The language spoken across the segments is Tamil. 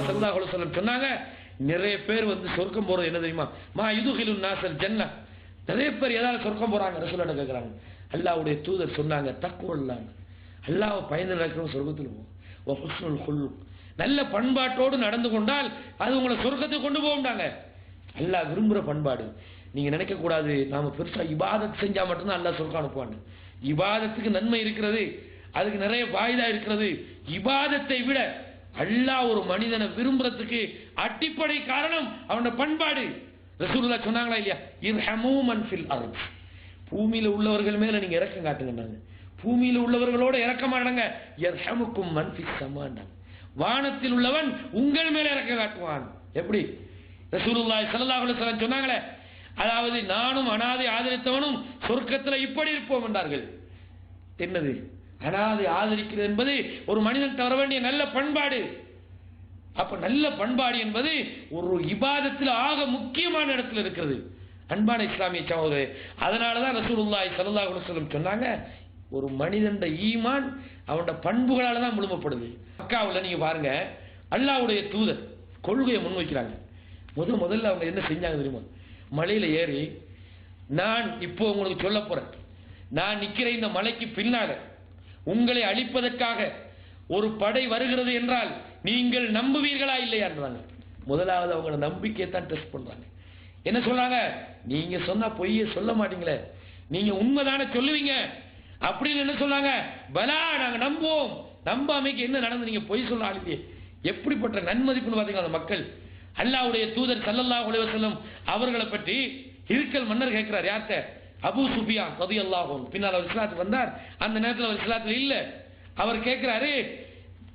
ரசூலுல்லாஹி ஸல்லல்லாஹு சொன்னாங்க நிறைய பேர் வந்து சொர்க்கம் போறது என்ன தெரியுமா? மா யுதுகிலுன் நாசல் ஜன்ன நிறைய பேர் ஏதாவது சொர்க்கம் போறாங்க ரசூலுல்லாஹ் கேக்குறாங்க. அல்லாஹ்வுடைய தூதர் சொன்னாங்க தக்குவல்லாங்க அல்லாஹ் பயந்து நடக்கிறவங்க சொர்க்கத்தில் போகும் வ நல்ல பண்பாட்டோடு நடந்து கொண்டால் அது உங்களை சொர்க்கத்துக்கு கொண்டு போகும்டாங்க. அல்லாஹ் விரும்புகிற பண்பாடு. நீங்க நினைக்க கூடாது நாம பெருசா இபாதத் செஞ்சா மட்டும்தான் அல்லாஹ் சொர்க்கம் அனுப்புவாங்க. இபாதத்துக்கு நன்மை இருக்கிறது அதுக்கு நிறைய வாய்தா இருக்கிறது. இபாதத்தை விட அல்லாஹ் ஒரு மனிதனை விரும்புறதுக்கு அடிப்படை காரணம் அவனோட பண்பாடு. ரசூல்லா சொன்னாங்களா இல்லையா? இர்ஹமூ ஃபில் அர்த். பூமியில உள்ளவர்கள் மேல நீங்க இறக்கம் காட்டுங்கன்னாங்க பூமியில உள்ளவர்களோட இறக்கமா நடங்க யர்ஹமுக்கும் மன் ஃபில் சமாண்டாங்க வானத்தில் உள்ளவன் உங்கள் மேல இறக்க காட்டுவான். எப்படி? ரசூலுல்லாய் ஸல்லல்லாஹு அலைஹி சொன்னாங்களே அதாவது நானும் அனாதை ஆதரித்தவனும் சொர்க்கத்துல இப்படி இருப்போம் என்றார்கள். என்னது? அனாதை ஆதரிக்கிறது என்பது ஒரு மனிதன் தர வேண்டிய நல்ல பண்பாடு. அப்ப நல்ல பண்பாடு என்பது ஒரு இபாதத்தில் ஆக முக்கியமான இடத்துல இருக்கிறது. அன்பான இஸ்லாமிய சகோதரே அதனாலதான் ரசூலுல்லாஹி ஸல்லல்லாஹு அலைஹி வஸல்லம் சொன்னாங்க ஒரு மனிதன் ஈமான் அவனோட பண்புகளால தான் முழுமப்படுது அக்காவில் நீங்க பாருங்க அல்லாவுடைய தூதர் கொள்கையை முன்வைக்கிறாங்க முத முதல்ல அவங்க என்ன செஞ்சாங்க தெரியுமா? மலையில ஏறி நான் இப்போ உங்களுக்கு சொல்ல போறேன். நான் நிக்கிறேன் இந்த மலைக்கு பின்னால. உங்களை அழிப்பதற்காக ஒரு படை வருகிறது என்றால் நீங்கள் நம்புவீர்களா இல்லையான்றாங்க முதலாவது அவங்கள நம்பிக்கையை தான் டெஸ்ட் பண்றாங்க. என்ன சொல்றாங்க? நீங்க சொன்னா பொய்யே சொல்ல மாட்டீங்களே. நீங்க உண்மைதானே சொல்லுவீங்க. அப்படின்னு என்ன சொன்னாங்க பலா நாங்க நம்புவோம். நம்பாமைக்கு என்ன நடந்து நீங்க பொய் சொல்ல ஆளுங்க எப்படிப்பட்ட நன்மதிப்புன்னு பாத்தீங்க அந்த மக்கள்? அல்லாவுடைய தூதர் சல்லல்லா உலக செல்லும் அவர்களை பற்றி இருக்கல் மன்னர் கேட்கிறார். யார்கிட்ட? அபு சுபியான் ரலியல்லாஹு அல்லாஹும் பின்னால் அவர் இஸ்லாத்துக்கு வந்தார். அந்த நேரத்தில் அவர் இஸ்லாத்துல இல்லை. அவர் கேட்கிறாரு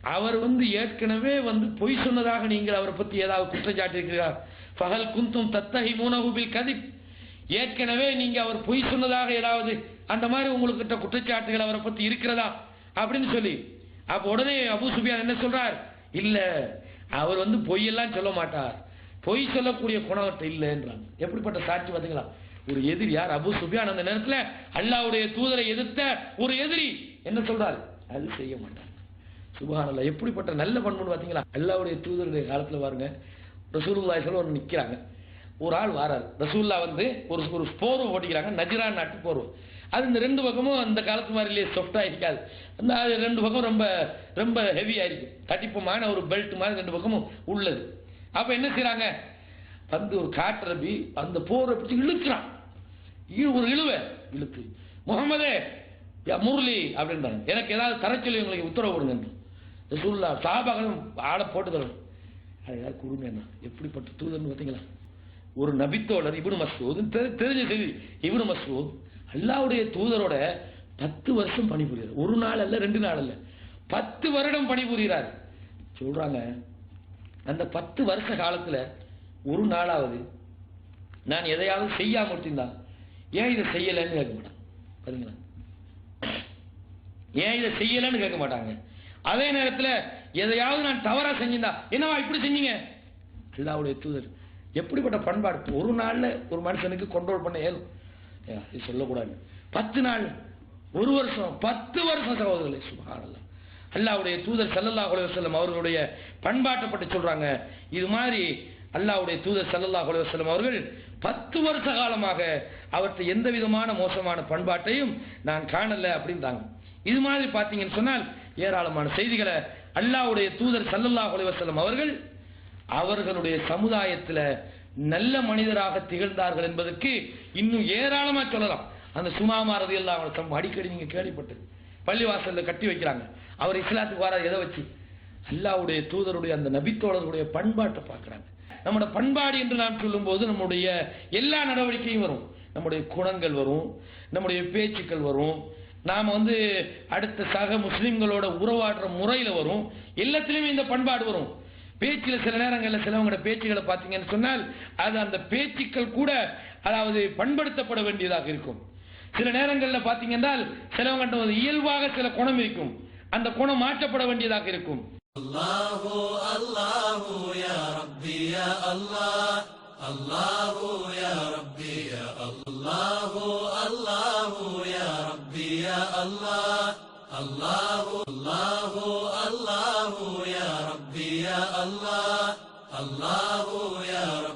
அவர் வந்து ஏற்கனவே வந்து பொய் சொன்னதாக நீங்கள் அவரை பத்தி ஏதாவது குற்றச்சாட்டு இருக்கிறார் பகல் குந்தும் தத்தகி மூனகுபில் கதிப். ஏற்கனவே நீங்க அவர் பொய் சொன்னதாக ஏதாவது அந்த மாதிரி உங்கள்கிட்ட குற்றச்சாட்டுகள் அவரை பத்தி இருக்கிறதா? அப்படின்னு சொல்லி. அப்ப உடனே அபு சுபியான் என்ன சொல்றார்? இல்ல அவர் வந்து பொய்யெல்லாம் சொல்ல மாட்டார். பொய் சொல்லக்கூடிய குணவர்கிட்ட இல்லைன்றாங்க. எப்படிப்பட்ட சாட்சி பார்த்தீங்களா? ஒரு எதிரி யார்? அபு சுபியான் அந்த நேரத்தில் அல்லாவுடைய தூதரை எதிர்த்த ஒரு எதிரி. என்ன சொல்றாரு? அது செய்ய மாட்டார் சுபஹானல்லாஹ் எப்படிப்பட்ட நல்ல பண்புன்னு பார்த்தீங்களா? அல்லாவுடைய தூதருடைய காலத்தில் பாருங்க ரசூல்லா சொல்ல ஒன்று நிற்கிறாங்க ஒரு ஆள் வாரார். ரசூல்லா வந்து ஒரு ஒரு போர்வை ஓட்டிக்கிறாங்க நஜ்ரான் நாட்டு போர்வை. அது இந்த ரெண்டு பக்கமும் அந்த காலத்து மாதிரிலேயே சொஃப்டா இருக்காது. அந்த அது ரெண்டு பக்கம் ரொம்ப ரொம்ப ஹெவியாக இருக்கும் கட்டிப்பமான ஒரு பெல்ட் மாதிரி ரெண்டு பக்கமும் உள்ளது. அப்போ என்ன செய்கிறாங்க வந்து ஒரு காட்டுறபி அந்த போரை பிடிச்சி இழுக்கிறான். ஒரு இழுவ இழுத்து. முகமதே முரளி அப்படின்றாங்க. எனக்கு ஏதாவது தர சொல்லி உங்களுக்கு உத்தரவு கொடுங்க ரசூல்லா சாபாக்களும் ஆளை போட்டு தரணும் அது ஏதாவது கொடுங்க என்ன எப்படிப்பட்ட தூதர்னு பார்த்தீங்களா? ஒரு நபித்தோழர் இவனு மசூத். தெரி- தெரிஞ்ச செய்தி. இவனு மசூத் அல்லாவுடைய தூதரோட பத்து வருஷம் பணிபுரியார் ஒரு நாள் அல்ல ரெண்டு நாள் அல்ல. பத்து வருடம் பணிபுரிகிறார் சொல்றாங்க அந்த பத்து வருஷ காலத்துல ஒரு நாளாவது நான் எதையாவது செய்யாம இருந்தான் ஏன் இதை செய்யலைன்னு கேட்க மாட்டான் பாருங்களா ஏன் இதை செய்யலைன்னு கேட்க மாட்டாங்க. அதே நேரத்துல எதையாவது நான் தவறா செஞ்சிருந்தா என்னவா இப்படி செஞ்சீங்க? அல்லாவுடைய தூதர் எப்படிப்பட்ட பண்பாடு? ஒரு நாள்ல ஒரு மனுஷனுக்கு கண்ட்ரோல் பண்ண ஏதும் இது சொல்லக்கூடாது. பத்து நாள் ஒரு வருஷம் பத்து வருஷம் சகோதரர்களை சுபஹானல்லாஹ் அல்லாவுடைய தூதர் செல்லல்லா அலைஹி அவர்களுடைய பண்பாட்டை பற்றி சொல்றாங்க. இது மாதிரி அல்லாவுடைய தூதர் சல்லல்லா அலைஹி அவர்கள் பத்து வருஷ காலமாக அவர்கிட்ட எந்த விதமான மோசமான பண்பாட்டையும் நான் காணல அப்படின்றாங்க. இது மாதிரி பார்த்தீங்கன்னு சொன்னால் ஏராளமான செய்திகளை அல்லாவுடைய தூதர் சல்லல்லா அலைஹி அவர்கள் அவர்களுடைய சமுதாயத்துல நல்ல மனிதராக திகழ்ந்தார்கள் என்பதற்கு இன்னும் ஏராளமாக சொல்லலாம். அந்த சுமாமாரதி எல்லாம் அன்ஹு சம்பவம் அடிக்கடி நீங்கள் கேள்விப்பட்டு பள்ளிவாசல்ல கட்டி வைக்கிறாங்க. அவர் இஸ்லாத்துக்கு வர எதை வச்சு? அல்லாஹ்வுடைய தூதருடைய அந்த நபித்தோழருடைய பண்பாட்டை பார்க்கறாங்க. நம்முடைய பண்பாடு என்று நாம் சொல்லும்போது நம்முடைய எல்லா நடவடிக்கையும் வரும். நம்முடைய குணங்கள் வரும் நம்முடைய பேச்சுக்கள் வரும் நாம் வந்து அடுத்த சக முஸ்லீம்களோட உறவாடுற முறையில் வரும். எல்லாத்துலேயுமே இந்த பண்பாடு வரும். பேச்சில் சில நேரங்களில் சிலவங்களோட பேச்சுகளை பார்த்தீங்கன்னு சொன்னால் அது அந்த பேச்சுக்கள் கூட அதாவது பண்படுத்தப்பட வேண்டியதாக இருக்கும். சில நேரங்களில் பார்த்தீங்கன்னா சிலவங்கிட்ட ஒரு இயல்பாக சில குணம் இருக்கும். அந்த குணம் மாற்றப்பட வேண்டியதாக இருக்கும். الله الله يا ربي يا الله الله يا ربي يا الله الله الله الله يا ربي يا الله الله يا ربي.